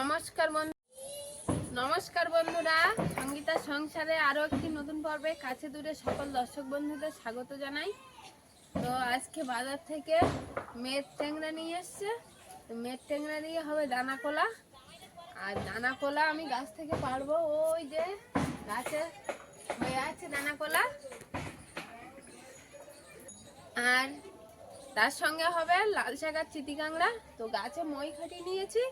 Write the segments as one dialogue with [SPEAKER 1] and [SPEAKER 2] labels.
[SPEAKER 1] নমস্কার বন্ধু। নমস্কার বন্ধুরা। সঙ্গীতা সংসারে আরও একটি নতুন পর্বে কাছে দূরে সকল দর্শক বন্ধুদের স্বাগত জানাই। তো আজকে বাজার থেকে মেদ ট্যাংরা নিয়ে এসছে। তো মেদ ট্যাংরা দিয়ে হবে দানা কলা। আর দানা কলা আমি গাছ থেকে পারব। ওই যে গাছে হয়ে আছে দানা কলা। আর তার সঙ্গে হবে লাল শাক আর চিটি কাঁকড়া তো গাছে মই খাটিয়ে নিয়েছি।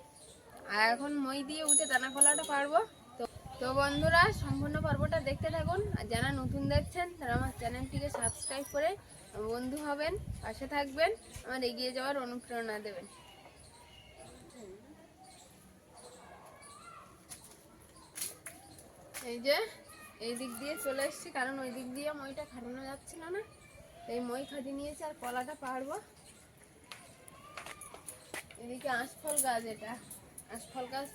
[SPEAKER 1] আর এখন মই দিয়ে উঠে দানা কলাটা পারব। তো তো বন্ধুরা, সম্পূর্ণ পর্বটা দেখতে থাকুন। আর যারা নতুন দেখছেন, তারা আমার চ্যানেলটিকে সাবস্ক্রাইব করে বন্ধু হবেন, পাশে থাকবেন, আমার এগিয়ে যাওয়ার অনুপ্রেরণা দেবেন। এই যে, এই দিক দিয়ে চলে এসেছি, কারণ ওই দিক দিয়ে মইটা খাটানো যাচ্ছিল না। এই মই খাটিয়ে নিয়েছি আর কলাটা পারব। এদিকে আঁশফল গাছ এটা। আঁশফল গাছ।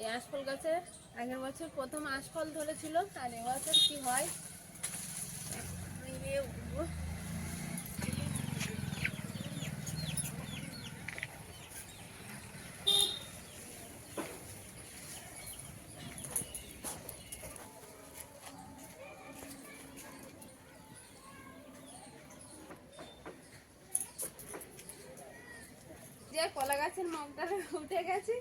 [SPEAKER 1] এই আঁশফল গাছে আগের বছর প্রথম আশফল ধরেছিল আর এবছর কি হয় এই নিয়ে উঠবো। যে কলা গাছের মগডালে উঠে গেছি।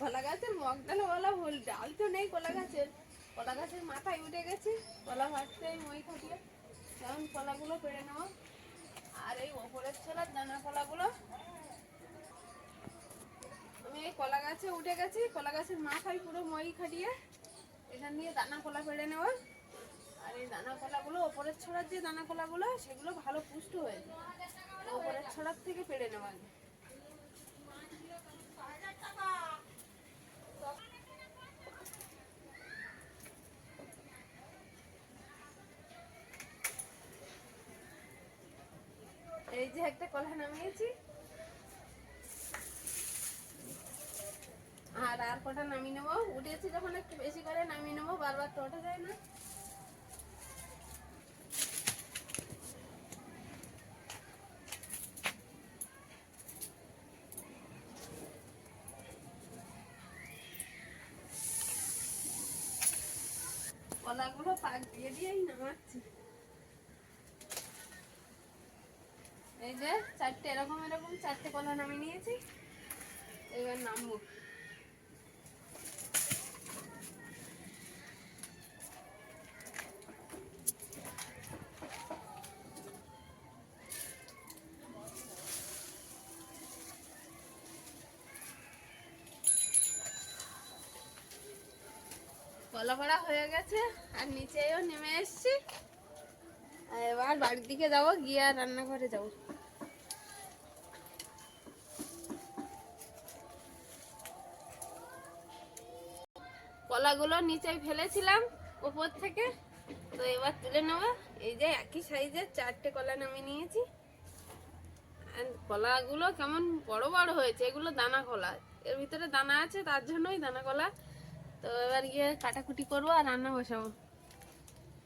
[SPEAKER 1] কলা গাছের মগডালে বলা ভুল, ডাল তো নেই কলা গাছের কলা গাছের মাথায় উঠে গেছি, কলা ভাজতে মই খাটিয়ে যেমন কলাগুলো পেড়ে নেওয়া আর এই ওপরের ছেলার দানা কলাগুলো। আমি এই কলা গাছে উঠে গেছি কলা গাছের মাথায় পুরো মই খাটিয়ে এখান দিয়ে দানা কলা পেড়ে নেওয়া আর এই দানা কলাগুলো, ওপরের ছড়ার যে দানা কলাগুলো, সেগুলো ভালো পুষ্ট হয়েছে ওপরের ছড়ার থেকে পেড়ে নেওয়া একটা কলা নামিয়েছি। আর আর কটা নামিয়ে নেব? উঠেছি যখন একটু বেশি করে, নামিয়ে নেব, বারবার তো ওঠা যায় না। কলাগুলো পাক দিয়ে দিয়েই নামাচ্ছি। এই যে চারটে, এরকম এরকম চারটে কলা নামিয়ে নিয়েছি। এবার নামবো। কলা করা হয়ে গেছে, আর নিচেও নেমে এসছি। এবার বাড়ির দিকে যাব, গিয়ে আর রান্নাঘরে যাব। কলাগুলো নিচে ফেলেছিলাম উপর থেকে। তো এবার তুলে নেব। এই যে একই সাইজের চারটে কলা নামিয়ে নিয়েছি। আর কলাগুলো কেমন বড় বড় হয়েছে এগুলো দানা কলা। এর ভিতরে দানা আছে তার জন্যই দানা কলা। তো এবার গিয়ে কাটাকুটি করব আর রান্না বসাবো।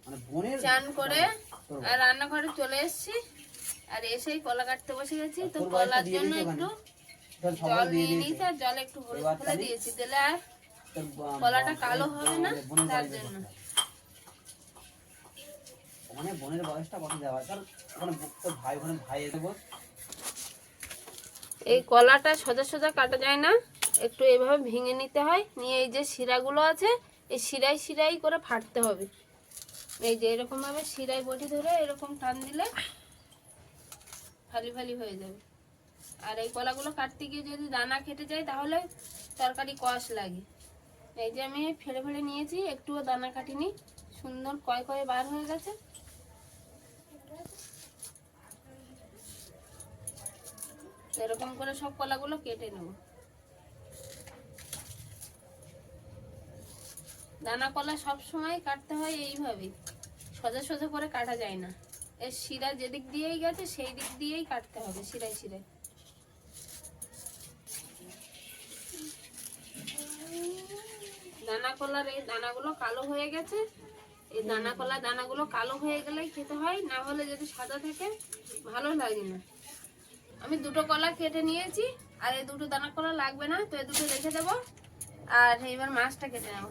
[SPEAKER 2] মানে
[SPEAKER 1] চান করে আর রান্নাঘরে চলে এসেছি। আর এসেই কলা কাটতে বসে গেছি। তো কলার জন্য একটু জল
[SPEAKER 2] দিয়ে
[SPEAKER 1] নিয়েছি আর জল একটু হলুদ ফেলে
[SPEAKER 2] তাহলে?
[SPEAKER 1] দিয়েছি। দিলে আর কলাটা কালো হবে না তার জন্য।
[SPEAKER 2] ওখানে বোনের বয়সটা কত দেওয়া কারণ ওখানে তোর ভাই ওখানে ভাই দেবো
[SPEAKER 1] এই কলাটা সোজা সোজা কাটা যায় না একটু এভাবে ভেঙে নিতে হয় নিয়ে এই যে শিরাগুলো আছে এই শিরাই শিরাই করে ফাটতে হবে। এই যে এরকম ভাবে শিরাই বটি ধরে এরকম টান দিলে ফালি ফালি হয়ে যাবে। আর এই কলাগুলো কাটতে গিয়ে যদি দানা কেটে যায় তাহলে তরকারি কষ লাগে। এই যে আমি ফেলে ফেলে নিয়েছি, একটুও দানা কাটিনি। সুন্দর কয় কয় বার হয়ে গেছে। এরকম করে সব কলাগুলো কেটে নেব। দানা কলা সব সময় কাটতে হয় এইভাবে। সোজা সোজা করে কাটা যায় না। এর শিরা যেদিক দিয়েই গেছে, সেই দিক দিয়েই কাটতে হবে, শিরায় শিরায়। দানা কলার এই দানাগুলো কালো হয়ে গেছে। এই দানা কলা দানাগুলো কালো হয়ে গেলেই খেতে হয় না হলে যদি সাদা থাকে ভালো লাগে না। আমি দুটো কলা কেটে নিয়েছি আর এই দুটো দানা কলা লাগবে না তো এই দুটো রেখে দেবো। আর এইবার মাছটা কেটে নেব।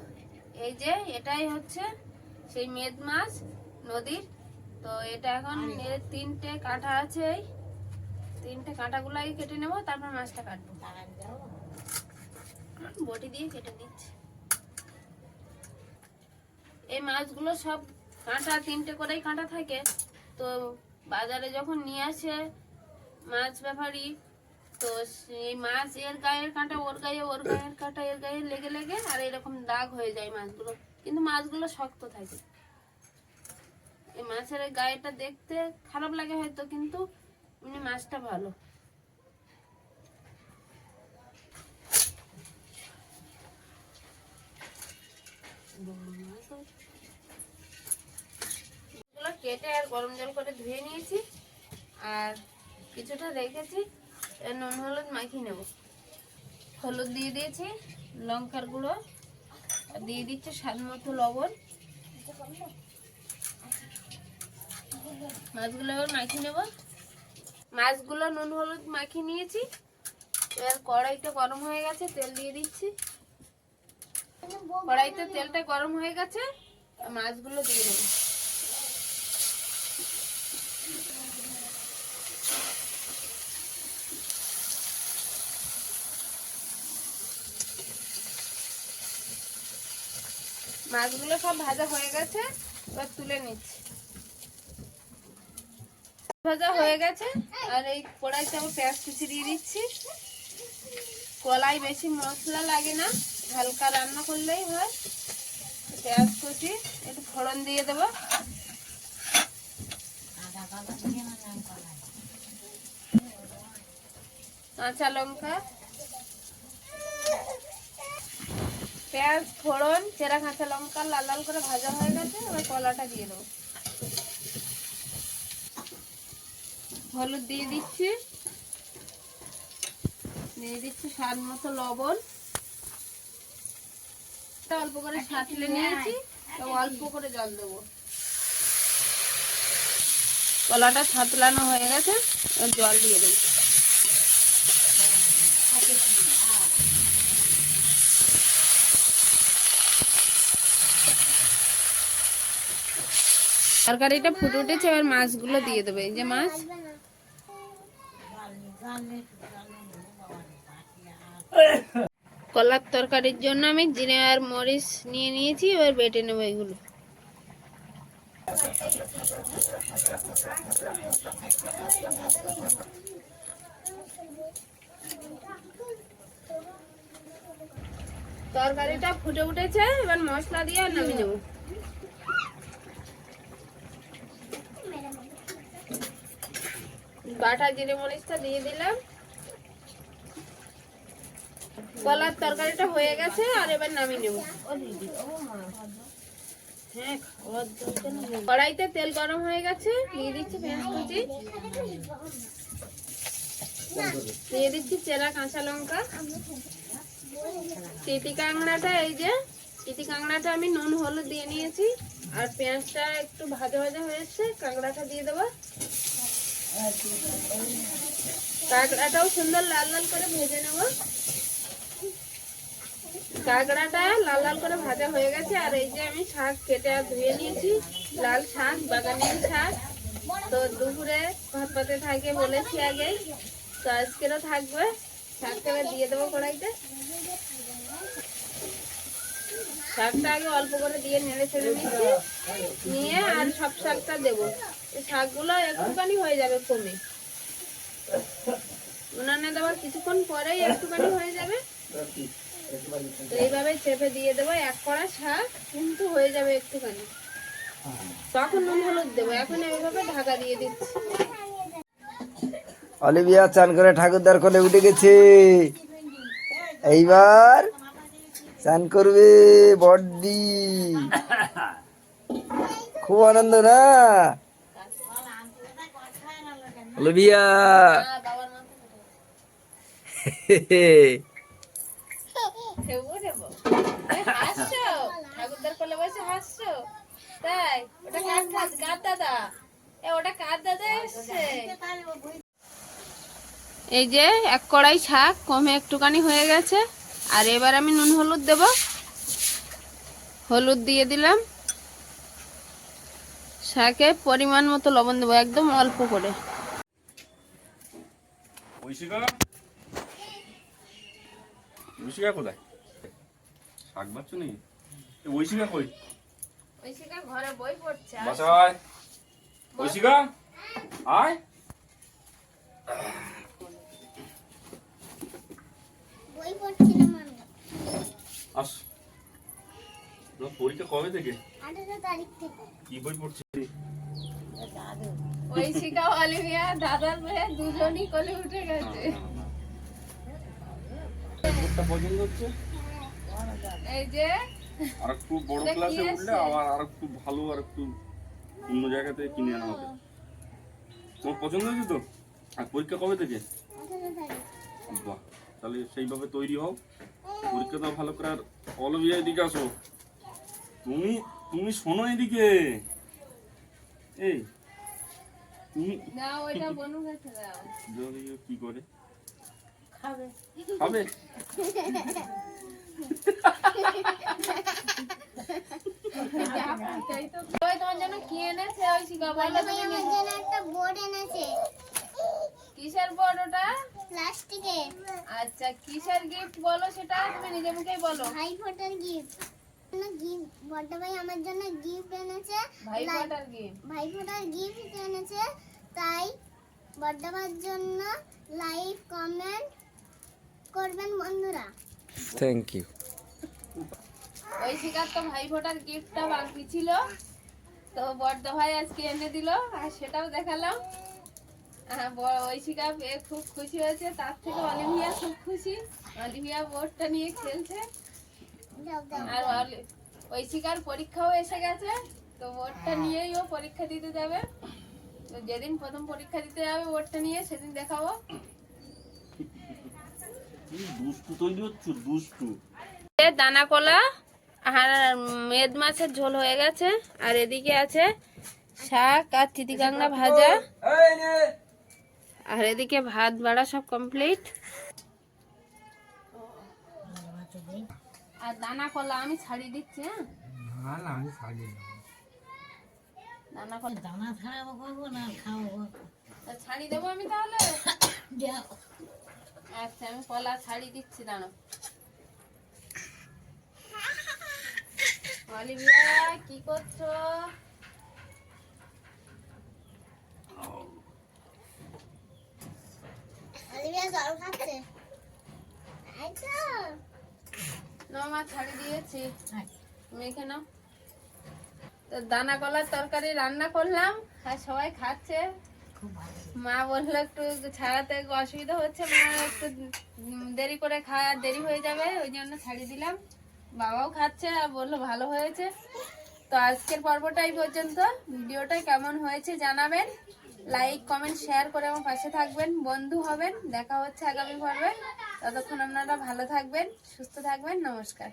[SPEAKER 1] এই যে এটাই হচ্ছে সেই মেদ মাছ নদীর। তো এটা এখন তিনটে কাঁটা আছে এই। তিনটে কাঁটাগুলাই কেটে নেব তারপর মাছটা কাটবো। বটি দিয়ে কেটে নিচ্ছি। এই মাছগুলো সব কাঁটা, তিনটে করেই কাঁটা থাকে। তো বাজারে যখন নিয়ে আসে মাছ ব্যাপারী, তো সেই মাছ এর গায়ের কাঁটা, ওর গায়ে, ওর গায়ের কাঁটা, এর গায়ে লেগে লেগে আর এরকম দাগ হয়ে যায় মাছগুলো। কিন্তু মাছগুলো শক্ত থাকে। এই মাছের গায়েটা দেখতে খারাপ লাগে হয়তো, কিন্তু এমনি মাছটা ভালো। এগুলো কেটে আর গরম জল করে ধুয়ে নিয়েছি। আর কিছুটা রেখেছি নুন, হলুদ মাখিয়ে নেব। হলুদ দিয়ে দিয়েছি, লঙ্কার গুঁড়ো দিয়ে দিচ্ছে স্বাদ মতো লবণ। মাছগুলো এবার মাখিয়ে নেব। মাছগুলো নুন, হলুদ মাখিয়ে নিয়েছি। এবার কড়াইটা গরম হয়ে গেছে, তেল দিয়ে দিচ্ছি। কড়াইতে তেলটা গরম হয়ে গেছে, মাছগুলো দিয়ে দেবো। মাছগুলো সব ভাজা হয়ে গেছে, এবার তুলে নিচ্ছি। ভাজা হয়ে গেছে, আর এই কড়াইতে আমি পেঁয়াজ কুচি দিয়ে দিচ্ছি। কলাই বেশি মশলা লাগে না। হালকা রান্না করলেই হয়। পেঁয়াজ কুচি, একটু ফোড়ন দিয়ে দেবো। কাঁচা লঙ্কা। পেঁয়াজ, ফোড়ন, চেরা কাঁচা লঙ্কা, লাল লাল করে ভাজা হয়ে গেছে, এবার কলাটা দিয়ে দেবো। হলুদ দিয়ে দিচ্ছি। দিয়ে দিচ্ছি স্বাদ মতো লবণ। এটা অল্প করে সাঁতলে নিয়েছি তো অল্প করে জল দেবো। কলাটা সাঁতলানো হয়ে গেছে জল দিয়ে দেবো। তরকারিটা ফুটে উঠেছে এবার মাছগুলো দিয়ে দেবে। এই যে মাছ। কলার তরকারির জন্য আমি জিরে আর মরিচ নিয়ে নিয়েছি, এবার বেটে নেব এগুলো। তরকারিটা ফুটে উঠেছে, এবার মশলা দিয়ে নামিয়ে নেব। বাটা জিরে মরিচটা দিয়ে দিলাম। কলার তরকারিটা হয়ে গেছে আর এবার নামিয়ে নেব। হ্যাঁ, কড়াইতে তেল গরম হয়ে গেছে দিয়ে দিচ্ছি পেঁয়াজ কুচি। দিয়ে দিচ্ছি চেরা কাঁচা লঙ্কা। তিতি কাঁকড়াটা এই যে তিতি কাঁকড়াটা আমি নুন হলুদ দিয়ে নিয়েছি। আর পেঁয়াজটা একটু ভাজা ভাজা হয়েছে কাঁকড়াটা দিয়ে দেবো। কাঁকড়াটাও সুন্দর লাল লাল করে ভেজে নেব। কাঁকড়াটা লাল লাল করে ভাজা হয়ে গেছে, আর এই যে আমি শাক কেটে আর ধুয়ে নিয়েছি। লাল শাক বাগানের শাক। তো দুপুরে ভাত পাতে থাকে বলেছি আগে, তো আজকেরও থাকবে। শাকটা দিয়ে দেবো কড়াইতে। শাকটা আগে অল্প করে দিয়ে নেড়ে ছেড়ে নিচ্ছি। নিয়ে আর সব শাকটা দেবো। শাকগুলো একটুখানি হয়ে যাবে কমে। উনানে দেওয়ার কিছুক্ষণ পরেই একটুখানি হয়ে যাবে। তো এইভাবে চেপে দিয়ে দেবো। এক কড়া শাক কিন্তু হয়ে যাবে একটুখানি। তখন নুন হলুদ দেবো। এখন এইভাবে ঢাকা দিয়ে দিচ্ছি।
[SPEAKER 3] অলিভিয়া চান করে ঠাকুরদার কোলে উঠে গেছে। এইবার চান করবে বড্ডি খুব আনন্দ না? অলিভিয়া।
[SPEAKER 1] হ্যাঁ, দেবো দেবো হাসছো? ঠাকুরদার কোলে বসে হাসছো? তাই ওটা কার কার দাদা? এ ওটা কার দাদা এসছে? এই যে এক কড়াই শাক কমে একটুখানি হয়ে গেছে। আর এবার আমি নুন হলুদ দেব। হলুদ দিয়ে দিলাম। শাকে পরিমাণ মতো লবণ দেবো একদম অল্প করে।
[SPEAKER 4] কোথায়? শাক বাচ্চ নাকি ঐশিকা কই?
[SPEAKER 1] ঐশিকা ঘরে বই পড়ছে
[SPEAKER 4] বাসায় ঐশিকা আয়।
[SPEAKER 5] বই পড়ছিলাম আমি।
[SPEAKER 4] আস। পরীক্ষা কবে থেকে?
[SPEAKER 5] আঠারো তারিখ থেকে।
[SPEAKER 4] কি বই পড়ছিস
[SPEAKER 1] ঐশিকা অলিভিয়া দাদার মেয়ে দুজনই কোলে উঠে গেছে।
[SPEAKER 4] পছন্দ হচ্ছে
[SPEAKER 1] এই যে
[SPEAKER 4] আর একটু বড় ক্লাসে উঠলে আবার আর একটু ভালো আর একটু অন্য জায়গা থেকে কিনে আনা হবে। তোমার পছন্দ হয়েছে তো? আর পরীক্ষা কবে থেকে? বাহ তাহলে সেইভাবে তৈরি হও। পরীক্ষা দাও ভালো করে আর অলবিয়া এদিকে আসো। তুমি তুমি শোনো এদিকে। এই তুমি
[SPEAKER 1] না ওইটা বনু গেছে দাও।
[SPEAKER 4] যদি কি করে।
[SPEAKER 1] খাবে।
[SPEAKER 4] খাবে?
[SPEAKER 1] তোমার জন্য কি এনেছে? ঐশিকা বলো তুমি
[SPEAKER 5] একটা বোর্ড এনেছে।
[SPEAKER 1] কিসের বোর্ড ওটা?
[SPEAKER 5] প্লাস্টিকের।
[SPEAKER 1] আচ্ছা কিসের গিফট বলো সেটা তুমি নিজে মুখেই বলো।
[SPEAKER 5] ভাই ফোটার গিফট গিফট বড় ভাই আমার জন্য গিফট এনেছে।
[SPEAKER 1] ভাই ফোটার গিফট
[SPEAKER 5] ভাই ফোটার গিফট এনেছে। তাই বর্ধমার জন্য লাইক কমেন্ট করবেন বন্ধুরা।
[SPEAKER 3] থ্যাংক ইউ
[SPEAKER 1] ঐশিকার তো ভাই ফোটার গিফটটা বাকি ছিল। তো বড়দা ভাই আজকে এনে দিল আর সেটাও দেখালাম। হ্যাঁ, ঐশিকা পেয়ে খুব খুশি হয়েছে তার থেকে অলিভিয়া খুব খুশি। অলিভিয়া বোর্ডটা নিয়ে খেলছে। আর অলি- ঐশিকার পরীক্ষাও এসে গেছে তো বোর্ডটা নিয়েই ও পরীক্ষা দিতে যাবে। তো যেদিন প্রথম পরীক্ষা দিতে যাবে বোর্ডটা নিয়ে সেদিন দেখাবো
[SPEAKER 4] কি দুষ্টু তৈরি হচ্ছে দুষ্টু
[SPEAKER 1] এ দানা কলা আর মেদ মাছের ঝোল হয়ে গেছে। আর এদিকে আছে শাক আর চিতি কাঁকড়া ভাজা। আর এদিকে ভাত বাড়া সব কমপ্লিট আর দানা কলা আমি ছাড়িয়ে দিচ্ছি হ্যাঁ? দানা কলা দানা ছাড়াবো করব না খাব ছাড়ি দেবো আমি তাহলে? আচ্ছা আমি কলা ছাড়িয়ে দিচ্ছি দাঁড়ো অলিভিয়া কি করছ
[SPEAKER 5] অলিভিয়া জল খাচ্ছে এই
[SPEAKER 1] মা ছাড়ি দিয়েছি মেখে নাও তো দানা কলার তরকারি রান্না করলাম আর সবাই খাচ্ছে মা বলল একটু ছাড়াতে অসুবিধা হচ্ছে, মা একটু দেরি করে খাওয়া দেরি হয়ে যাবে, ওই জন্য ছাড়িয়ে দিলাম। বাবাও খাচ্ছে আর বলল ভালো হয়েছে। তো আজকের পর্বটা এই পর্যন্ত। ভিডিওটা কেমন হয়েছে জানাবেন। লাইক কমেন্ট শেয়ার করে আমার পাশে থাকবেন। বন্ধু হবেন, দেখা হচ্ছে আগামী পর্বে। ততক্ষণ আপনারা ভালো থাকবেন, সুস্থ থাকবেন, নমস্কার।